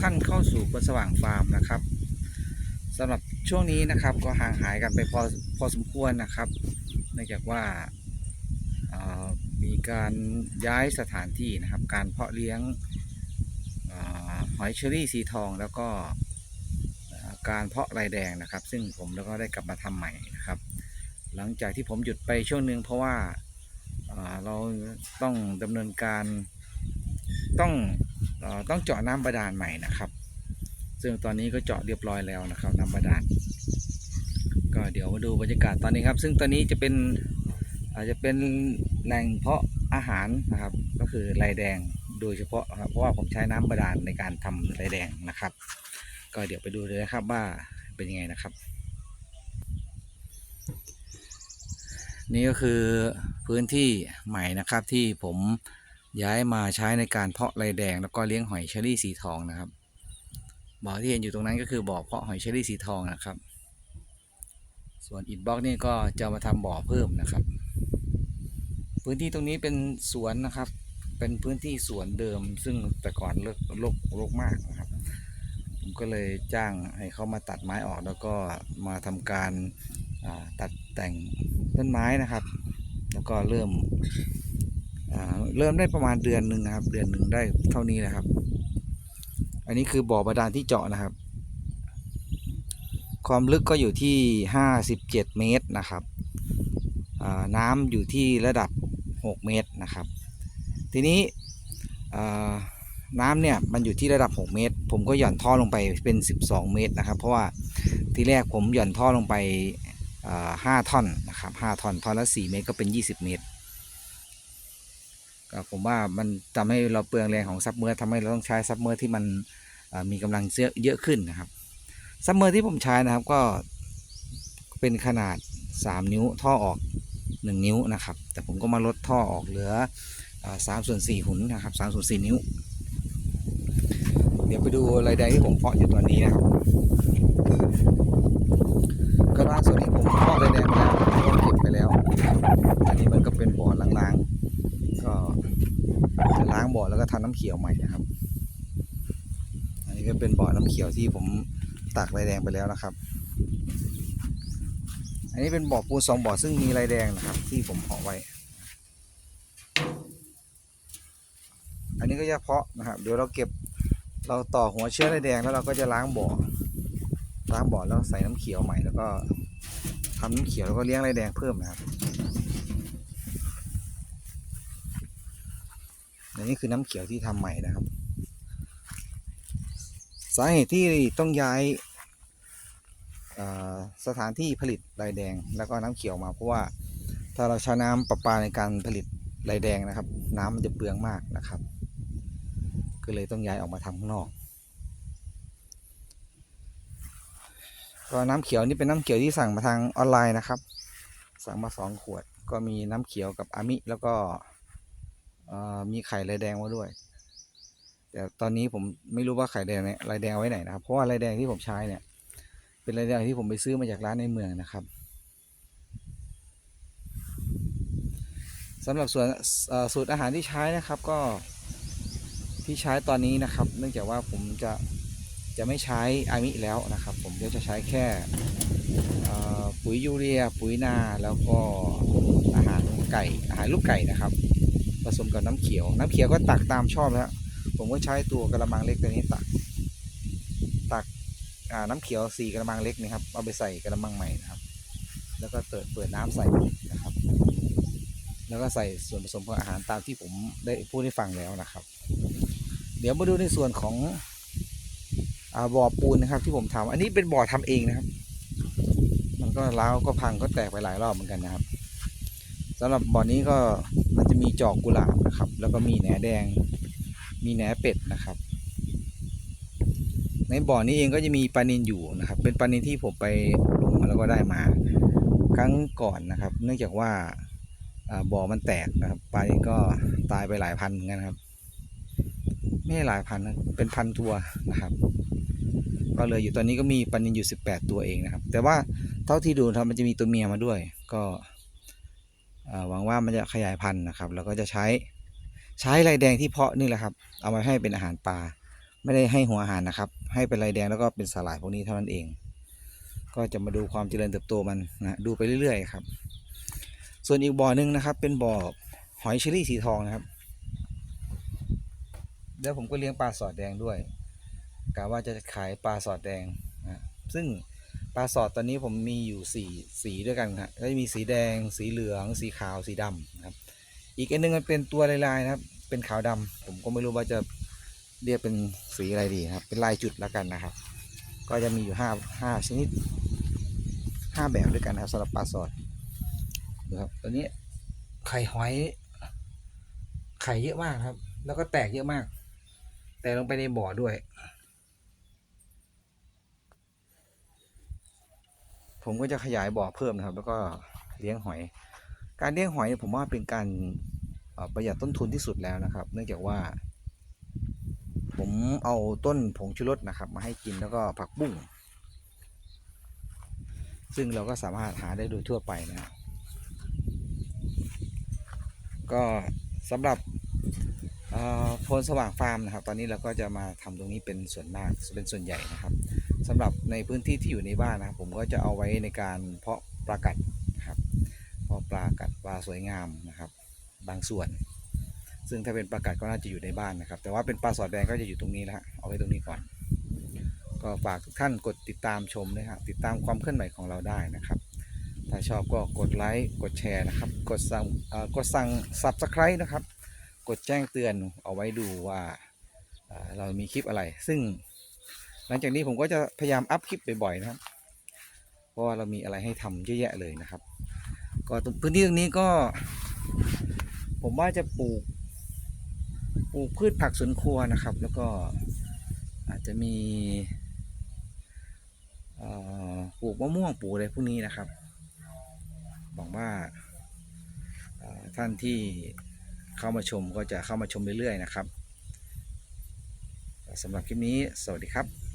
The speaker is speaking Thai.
ท่านเข้าสู่คนสว่างฟาร์มนะครับสำหรับช่วงนี้นะครับก็ห่างหายกันไปพอพอสมควรนะครับเนื่องจากว่ามีการย้ายสถานที่นะครับ การเพาะเลี้ยงอหอยเชอรี่สีทองแล้วก็การเพาะลายแดงนะครับ ซึ่งผมแล้วก็ได้กลับมาทำใหม่นะครับ หลังจากที่ผมหยุดไปช่วงหนึ่งเพราะว่าเอ่อเราต้องดำเนินการต้อง ต้องเจาะน้ำบาดาลใหม่นะครับ ซึ่งตอนนี้ก็เจาะเรียบร้อยแล้วนะครับ น้ำบาดาลก็เดี๋ยวมาดูบรรยากาศตอนนี้ครับ ซึ่งตอนนี้จะเป็นอาจจะเป็นแหล่งเพาะอาหารนะครับ ก็คือลายแดงโดยเฉพาะครับเพราะว่าผมใช้น้ำบาดาลในการทำลายแดงนะครับ ก็เดี๋ยวไปดูเลยนะครับว่าเป็นยังไงนะครับ นี่ก็คือพื้นที่ใหม่นะครับที่ผม ย้ายมาใช้ในการเพาะลายแดง แล้วก็เลี้ยงหอยเชอรี่สีทองนะครับบ่อที่เห็นอยู่ตรงนั้นก็คือบ่อเพาะหอยเชอรี่สีทองนะครับ ส่วนอิฐบล็อกนี่ก็จะมาทำบ่อเพิ่มนะครับ พื้นที่ตรงนี้เป็นสวนนะครับ เป็นพื้นที่สวนเดิม ซึ่งแต่ก่อนเลิกรกรกมากนะครับผมก็เลยจ้างให้เขามาตัดไม้ออกแล้วก็มาทำการตัดแต่งต้นไม้นะครับ แล้วก็เริ่ม เริ่มได้ประมาณเดือนหนึ่งครับ เดือนหนึ่งได้เท่านี้นะครับ อันนี้คือบ่อบาดาลที่เจาะนะครับ ความลึกก็อยู่ที่ 57 เมตรนะครับน้ำอยู่ที่ระดับ 6 เมตรนะครับ ทีนี้น้ำเนี่ยมันอยู่ที่ระดับ 6 เมตร ผมก็หย่อนท่อลงไปเป็น 12 เมตรนะครับ เพราะว่าทีแรกผมหย่อนท่อลงไปอ่า5ท่อนนะครับ 5 ท่อนท่อนละ 4 เมตรก็เป็น 20 เมตร ก็ผมว่ามันทำให้เราเปลืองแรงของซับเมอร์ทำให้เราต้องใช้ซับเมอร์ที่มันมีกำลังเยอะเยอะขึ้นนะครับซัมเมอร์ที่ผมใช้นะครับก็เป็นขนาด 3 นิ้วท่อออก 1 นิ้วนะครับ แต่ผมก็มาลดท่อออกเหลือสามส่วนสี่หุ่นนะครับสามส่วนสี่นิ้ว เดี๋ยวไปดูรายได้ที่ผมเพาะอยู่ตอนนี้นะครับก็ล่าสุดนี้ผมเพาะรายแดงแล้วก็เก็บไปแล้ว อันนี้มันก็เป็นบ่อล้างๆก็จะล้าง บ่อแล้วก็ทำน้ำเขียวใหม่นะครับ อันนี้ก็เป็นบ่อน้ำเขียวที่ผมตักลายแดงไปแล้วนะครับ อันนี้เป็นบ่อปูนสองบ่อซึ่งมีลายแดงนะครับ ที่ผมเพาะไว้ อันนี้ก็จะเพาะนะครับ เดี๋ยวเราเก็บเราต่อหัวเชื้อลายแดงแล้วเราก็จะล้างบ่อ ล้างบ่อแล้วใส่น้ำเขียวใหม่แล้วก็ทำน้ำเขียวแล้วก็เลี้ยงลายแดงเพิ่มนะครับ อันนี้คือน้ำเขียวที่ทำใหม่นะครับ สาเหตุที่ต้องย้ายสถานที่ผลิตลายแดงแล้วก็น้ำเขียวมาเพราะว่าถ้าเราใช้น้ำประปาในการผลิตลายแดงนะครับ น้ำมันจะเปลืองมากนะครับ ก็เลยต้องย้ายออกมาทำข้างนอก ก็น้ำเขียวนี่เป็นน้ำเขียวที่สั่งมาทางออนไลน์นะครับ สั่งมาสองขวดก็มีน้ำเขียวกับอามิแล้วก็ มีไข่ลายแดงมาด้วย แต่ตอนนี้ผมไม่รู้ว่าไข่แดงเนี่ยลายแดงเอาไว้ไหนนะครับ เพราะว่าลายแดงที่ผมใช้เนี่ย เป็นลายแดงที่ผมไปซื้อมาจากร้านในเมืองนะครับสำหรับส่วนสูตรอาหารที่ใช้นะครับก็ที่ใช้ตอนนี้นะครับ เนื่องจากว่าผมจะจะไม่ใช้อามิแล้วนะครับ ผมก็จะใช้แค่ปุ๋ยยูเรีย ปุ๋ยนาแล้วก็อาหารไก่อาหารลูกไก่นะครับ สมกับน้ำเขียว น้ำเขียวก็ตักตามชอบแล้ว ผมก็ใช้ตัวกระมังเล็กตัวนี้ตัก ตักน้ำเขียวสี่กระมังเล็กนี่ครับ เอาไปใส่กระมังใหม่นะครับ แล้วก็เปิดเปิดน้ำใส่นะครับ แล้วก็ใส่ส่วนผสมของอาหารตามที่ผมได้พูดให้ฟังแล้วนะครับ เดี๋ยวมาดูในส่วนของอบ่อปูนนะครับ ที่ผมทำอันนี้เป็นบ่อทำเองนะครับ มันก็ร้าวก็พังก็แตกไปหลายรอบเหมือนกันนะครับ สำหรับบ่อนี้ก็มันจะมีจอกกุหลาบนะครับ แล้วก็มีแหนแดง มีแหนเป็ดนะครับ ในบ่อนี้เองก็จะมีปลานินอยู่นะครับ เป็นปลานินที่ผมไปลงมาแล้วก็ได้มา ครั้งก่อนนะครับ เนื่องจากว่าบ่อมันแตกนะครับปลาก็ตายไปหลายพันเหมือนกันครับ ไม่ใช่หลายพันนะเป็นพันตัวนะครับ ก็เลยอยู่ตอนนี้ก็มีปลานินอยู่ 18 ตัวเองนะครับ แต่ว่าเท่าที่ดูครับมันจะมีตัวเมียมาด้วย ก็ หวังว่ามันจะขยายพันธุ์นะครับ แล้วก็จะใช้ใช้ลายแดงที่เพาะนี่แหละครับ เอามาให้เป็นอาหารปลา ไม่ได้ให้หัวอาหารนะครับ ให้เป็นลายแดงแล้วก็เป็นสาหร่ายพวกนี้เท่านั้นเอง ก็จะมาดูความเจริญเติบโตมันนะดูไปเรื่อยๆครับ ส่วนอีกบ่อหนึ่งนะครับ เป็นบ่อหอยเชอรี่สีทองนะครับเดี๋ยวผมก็เลี้ยงปลาสอดแดงด้วยกะว่าจะขายปลาสอดแดงนะซึ่ง ปลาสอดตอนนี้ผมมีอยู่สี่สีด้วยกันครับก็จะมีสีแดง สีเหลือง สีขาว สีดำนะครับ อีกอันหนึงมันเป็นตัวลายๆนะครับ เป็นขาวดำผมก็ไม่รู้ว่าจะเรียกเป็นสีอะไรดีครับ เป็นลายจุดแล้วกันนะครับ ก็จะมีอยู่ห้าห้าชนิดห้าแบบด้วยกันนะครับสำหรับปลาสอดดูครับตัวนี้ไข่หอย ไข่เยอะมากครับ แล้วก็แตกเยอะมาก แตกลงไปในบ่อด้วย ผมก็จะขยายบ่อเพิ่มนะครับ แล้วก็เลี้ยงหอย การเลี้ยงหอยผมว่าเป็นการประหยัดต้นทุนที่สุดแล้วนะครับ เนื่องจากว่า ผมเอาต้นผงชูรสนะครับ มาให้กินแล้วก็ผักบุ้งซึ่งเราก็สามารถหาได้โดยทั่วไปนะครับก็สำหรับโพลสว่างฟาร์มนะครับ ตอนนี้เราก็จะมาทำตรงนี้เป็นส่วนมากเป็นส่วนใหญ่นะครับ สำหรับในพื้นที่ที่อยู่ในบ้านนะครับ ผมก็จะเอาไว้ในการเพาะปลากัดครับเพาะปลากัดปลาสวยงามนะครับ บางส่วน ซึ่งถ้าเป็นปลากัดก็น่าจะอยู่ในบ้านนะครับ แต่ว่าเป็นปลาสอดแดงก็จะอยู่ตรงนี้แล้วฮะเอาไว้ตรงนี้ก่อน ก็ฝากทุกท่านกดติดตามชมด้วยครับติดตามความเคลื่อนไหวของเราได้นะครับ ถ้าชอบก็กดไลค์กดแชร์นะครับ กดสั่งกดสั่ง subscribe นะครับ กดแจ้งเตือนเอาไว้ดูว่าเรามีคลิปอะไร ซึ่ง หลังจากนี้ผมก็จะพยายามอัพคลิปบ่อยๆนะครับ เพราะว่าเรามีอะไรให้ทำเยอะแยะเลยนะครับ ก็ตรงพื้นที่ตรงนี้ก็ ผมว่าจะปลูก ปลูกพืชผักสวนครัวนะครับ แล้วก็อาจจะมีปลูกมะม่วงปลูกอะไรพวกนี้นะครับหวังว่าท่านที่เข้ามาชมก็จะเข้ามาชมเรื่อยๆนะครับสำหรับคลิปนี้ สวัสดีครับ